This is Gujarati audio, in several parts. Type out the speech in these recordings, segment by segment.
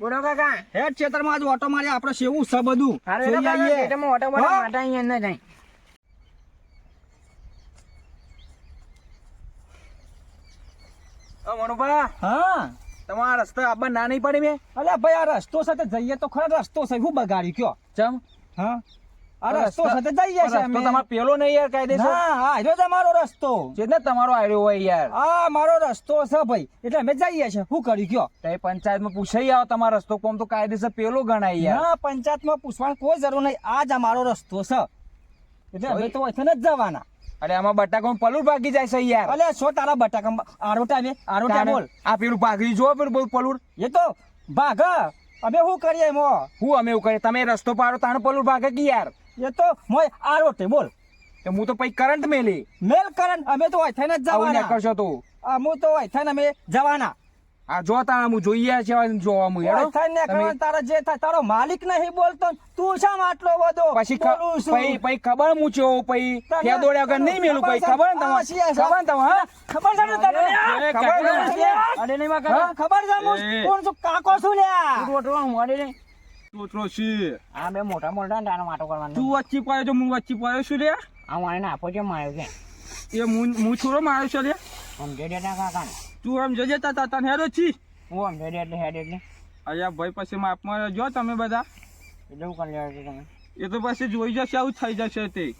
બોલો કાકા. હેડ ખેતરમાં આજ ઓટો મારી આપણે સેવું છે બધું. જોઈ આવીએ. ખેતરમાં ઓટો હા? માટે અહીંયા અંદર જાય. મનુભા હા. તમારા રસ્તો આબા ના નહીં પડી મેં? અલ્યા ભાઈ આ રસ્તો સાથે જઈએ તો ખરા રસ્તો છે. શું બગાડી કયો? ચમ. હા? આ રસ્તો સાથે જઈએ છે અમે. તમારો પેલો નહીં યાર કાયદેસર. આ રહ્યો છે અમારો રસ્તો. છે ને તમારો આડ્યો હોય યાર. આ મારો રસ્તો છે ભાઈ. એટલે અમે જઈએ છે શું કર્યું કયો? તે પંચાયતમાં પૂછાઈ આવો તમારો રસ્તો. કોમ તો કાયદેસર પેલો ગણાય યાર. ના પંચાયતમાં પૂછવાની કોઈ જરૂર નહીં. આ જ અમારો રસ્તો છે. એટલે અમે તો અહીંથી જ જવાના. અરે આમાં બટાકા પલુર ભાગી જાય છે યાર. અલે સો તારા બટાકા? આરોટા ને આરોટા બોલ. આ પેલું ભાગી જો પેલું બહુ પલુર એ તો ભાગ. અમે શું કરીએ એમાં? હું અમે એવું કરીએ? તમે રસ્તો પાડો તાણે પલુર ભાગે કે યાર? એ તો મોય આરોટે બોલ. એ હું તો પછી કરંટ મેલી. મેલ કરંટ અમે તો અહીંથી જ જવાના. કરશો તો. આ હું તો અહીંથી અમે જવાના. આ જો હું જોઈએ છે જોવા મુ હેડો. અહીંથી ને કરવાનું તારા જે થાય તારો માલિક નહીં બોલતો તું શા આટલો વધો? પછી પછી પછી ખબર હું છો પછી ત્યાં દોડ્યા વગર નહીં મેલું પછી ખબર ને તમારે ખબર ને હા? ખબર છે તને? ખબર છે? અરે નહીં માં ખબર છે કોણ છું? કાકો છું લ્યા રોટલો હું અડે નહીં તોતરો છે. આ બે મોટા મોટા ને માટો કરવાનો. તું વચ્ચે પાયો તો હું વચ્ચે પાયો છું રે આ મને આપો છે માયો છે. એ હું હું છોડો માયો છે રે સમજે દે કાકા ને તું આમ જજે તા તા તને હેરો છી. હું સમજે દે એટલે હેડ એટલે. અલ્યા ભાઈ પછી માપમાં જો તમે બધા. એટલે હું કરી લેવા તમે. એ તો પછી જોઈ જશે આવું થઈ જશે તે.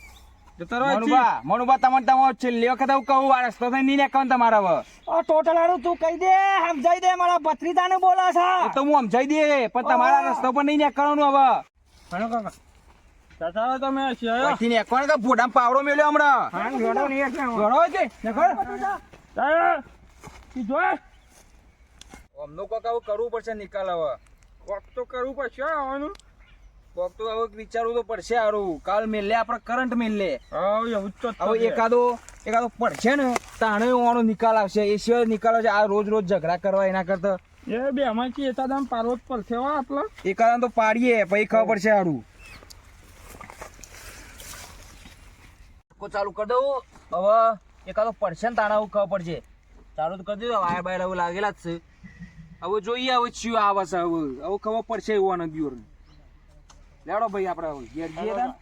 મનુભા મનુભા તમને તમારો છેલ્લી વખત કહું આ રસ્તો થઈ નહીં કહું તમારા હવે ટોટલ ટોટલાનું તું કહી દે સમજાઈ દે મારા ભત્રીજાને બોલા છે. તો હું સમજાઈ દે પણ તમારા રસ્તો પર નહીં નીકળવાનું હવે. ભણો કાકા. ચાચા તમે પછી નીકળવાનું કે ભોડામાં પાવડો મેળ્યો હમણાં. નહીં. ગળો છે? નીકળ. અમનો કોક આવું કરવું પડશે નિકાલ હવે. કોક તો કરવું પડશે આવવાનું. કોક તો હવે વિચારવું તો પડશે હારું. કાલ મેલે આપણે કરંટ મેલે હવે એકાદો એકાદો પડશે ને તાણે ઓનો નિકાલ આવશે. એ સિવાય નિકાલ આવશે. આ રોજ રોજ ઝઘડા કરવા એના કરતા. એ બે આમાંથી એતાદામ પાર્વત પડશે હો આપણે એકાદા તો પાડીએ પછી ખબર પડશે હારું. કો ચાલુ કરી દઉં. હવે એકાદો પડશે ને તાણા આવું ખબર પડશે. ચાલુ તો કરી દઉં વાયર બાયર આવું લાગેલા જ છે. હવે જોઈએ હવે ચિયો આવે છે હવે. હવે ખબર પડશે એવું આનંદ દિયોર લેડો ભાઈ આપણે ઘેર જઈએ તાન.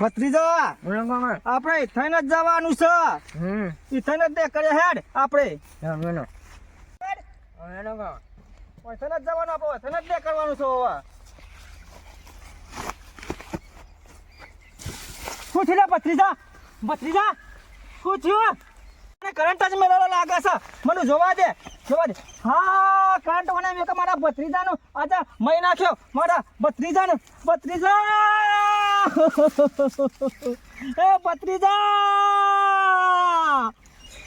ભત્રીજા બોલો કાકા આપણે થઈને જ જવાનું છે. ઈ થઈને જ કરે હેડ આપણે. હા, બોલો. બોલો ઓય થઈને જ જવાનું આપણે થઈને જ કરવાનું છે હવે. શું થયું ભત્રીજા? ભત્રીજા શું થયું? મને કરંટ જ મેળવેલો લાગે છે. મને જોવા દે જોવા દે. હા કરંટ મને મેં મારા ભત્રીજાનો આજે મહી નાખ્યો. મારા ભત્રીજાનો, ભત્રીજા! એ ભત્રીજા!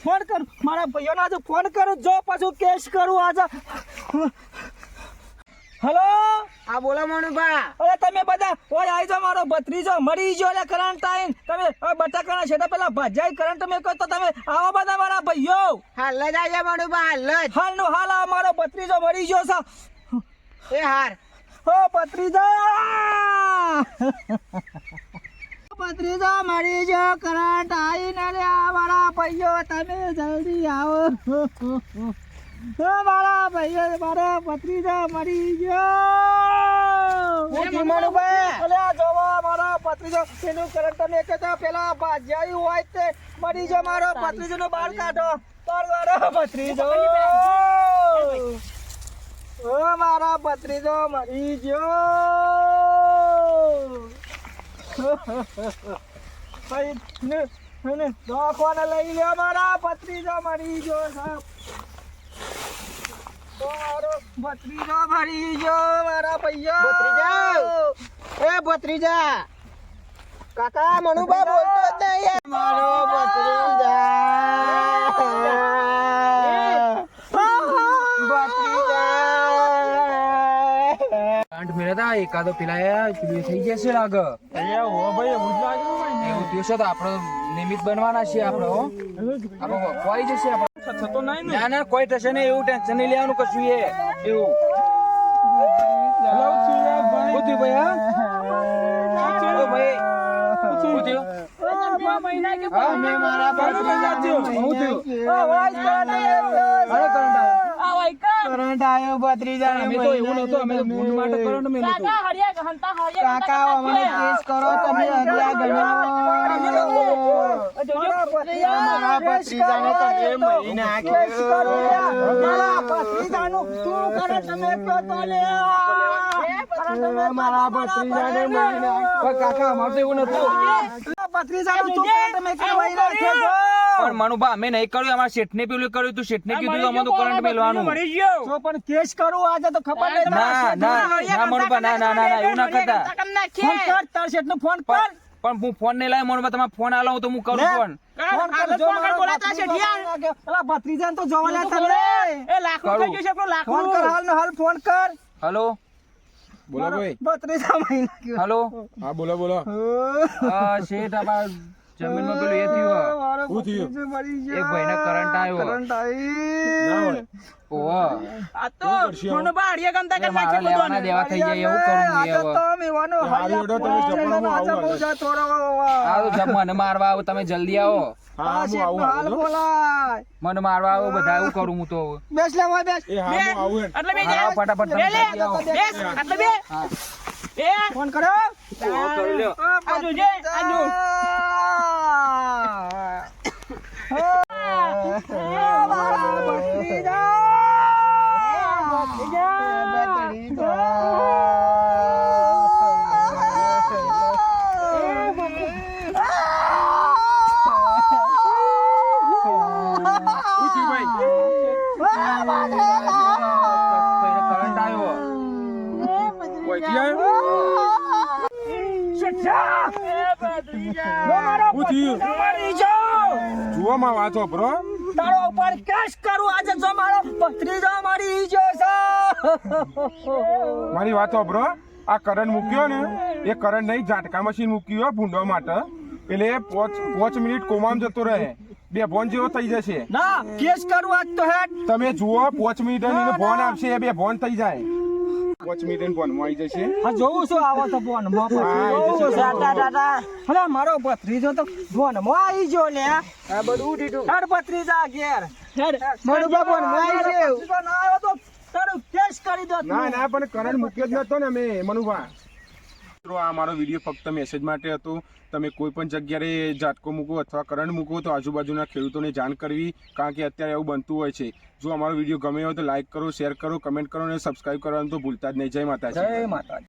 ફોન કરું, મારા ભાઈઓને આજે ફોન કરું, જો પાછું કેશ કરું આજે. હેલો? આ બોલો મનુભા. અરે તમે બધા ઓય આવી જાઓ મારો ભત્રીજો મરી ગયો એટલે કરંટ આવીને તમે બટાકાના છેડા પેલા ભજાઈ કરંટ તમે કહો તો તમે આવો બધા મારા ભાઈઓ. હાલ જ આવ્યા મનુભા હાલ જ. હાલનો હાલ આ મારો ભત્રીજો મરી ગયો છે. એ હાર. ઓ ભત્રીજો! ભત્રીજો મરી ગયો કરંટ આવીને રે આ મારા ભાઈઓ તમે જલ્દી આવો. મારા ભાઈઓ મારા ભત્રીજો મરી ગયો. હું અલે આ જોવો મારો ભત્રીજો એનું કરંટ તમે કહેતા પેલા ભાજ્યાઈ હોય તે. મરી જો મારો ભત્રીજો નો બાર કાઢો. બાર મારો ભત્રીજો ઓ મારા ભત્રીજો મરી ગયો. દવાખાને લઈ લ્યો મારા પત્રીજો મરી ગયો સાહેબ. ભત્રીજો ગયો મારા ભૈયા ભત્રીજા! એ ભત્રીજા. કાકા મનુભા બોલતો જ નહીં. મારો ભત્રીજા. ભત્રીજા. કરંટ મેલે તા એકાદો પેલા થઈ જશે લાગે એવું થયું છે તો આપણે નિમિત્ત બનવાના છીએ આપણે હો. આપણે જશે આપણે. ના? ના કોઈ થશે નહીં એવું ટેન્શન નહીં લેવાનું કશું એ. એવું. થયું ભાઈ હા? ઓ ભાઈ. શું થયું. મહિના કરંટ આવ્યો ભત્રીજાને અમે તો એવું નહોતું અમે તો ભૂંડ માટે કરંટ મેલ્યો હતો કાકા અમને કેસ કરો તમે અગલા ગણો મારા ભત્રીજાને કરે તમે કાકા અમારે તો એવું નતું ભત્રીજાનું તું રાખ્યો છો. પણ મનુભા અમે નહીં કર્યું અમારા શેઠ ને પેલું કર્યું તું શેઠ ને કીધું અમે તો કરંટ મેલવાનું તો પણ કેસ કરું આજે તો ખબર નહીં ના ના ના મનુભા ના ના ના એવું ના કરતા. ફોન કર તાર શેઠ નો ફોન કર. પણ હું ફોન નહીં લાવ્યો મનુભા તમે ફોન આલો તો હું કરું ફોન. ફોન કર જો મારો ભત્રીજા પેલા તો જોવા લે. તમને કરું. ફોન કર હાલ ને હાલ ફોન કર. હલો. બોલો ભાઈ. ભત્રીજા મહિના હલો. હા બોલો બોલો. આ શેઠ આપા જમીનમાં પેલું એ થયું હું. થયું? એક ભાઈને કરંટ આવ્યો. કરંટ ના આવી. ઓહો. શું કરશે હવે? એટલે મારા લેવાના દેવા થઈ જાય એવું કરું હું હવે તો મેવાનો એ હારી ઓડો તમે જમવાનું આવો બહુ જા થોડો આ તો જમ મારવા આવો તમે જલ્દી આવો. હા હા, હું આવું હાલ બોલાય. મને મારવા આવો બધા એવું કરું હું તો. બેસ લે ભાઈ બેસ. એ હા હું આવું હેડ. હા, ફટાફટ તમે જલ્દી આવો. ફોન કરો ઓહો, કરી લ્યો. આજુ જે આજુ મારા શું થયું ભાઈ ભાઈને કરંટ આવ્યો ઓયથી આવ્યો? શું થયું જુઓ માં વાત વાપરો તારો ઉપર કેસ કરું આજે જો મારો ભત્રીજો મરી ગયો છે મારી વાત વાપરો આ કરંટ મૂક્યો ને એ કરંટ નહીં ઝાટકા મશીન મૂક્યો ભૂંડવા માટે. એટલે પાંચ પોચ મિનિટ કોમામ જતો રહે. બે ભોન જેવો થઈ જશે. ના કેસ કરું આજ તો હેડ તમે જુઓ પોચ મિનિટ એને આવશે આપશે એ બે ભોન થઈ જાય. પોચ મિનિટ ભોનમાં આવી જશે. હા જોઉં છું આવો તો તો અરે મારો ભત્રીજો તો બોન મો આવી જો લે આ બધું ઉઠી હેડ ભત્રીજા ઘેર. હેડ. મનુભા આવી ગયો. ના આવ્યો તો તારું કેસ કરી દો ના ના પણ કરંટ મૂક્યો જ નતો ને મેં મનુભા. મિત્રો, આ મારો વીડિયો ફક્ત મેસેજ માટે હતો. તમે કોઈ પણ જગ્યાએ ઝાટકો મૂકો અથવા કરંટ મૂકો તો આજુબાજુના ખેડૂતોને જાણ કરવી, કારણ કે અત્યારે એવું બનતું હોય છે. જો અમારો વીડિયો ગમે હોય તો લાઇક કરો શેર કરો કમેન્ટ કરો અને સબસ્ક્રાઈબ કરવાનું તો ભૂલતા જ નહીં. જય માતાજી. જય માતા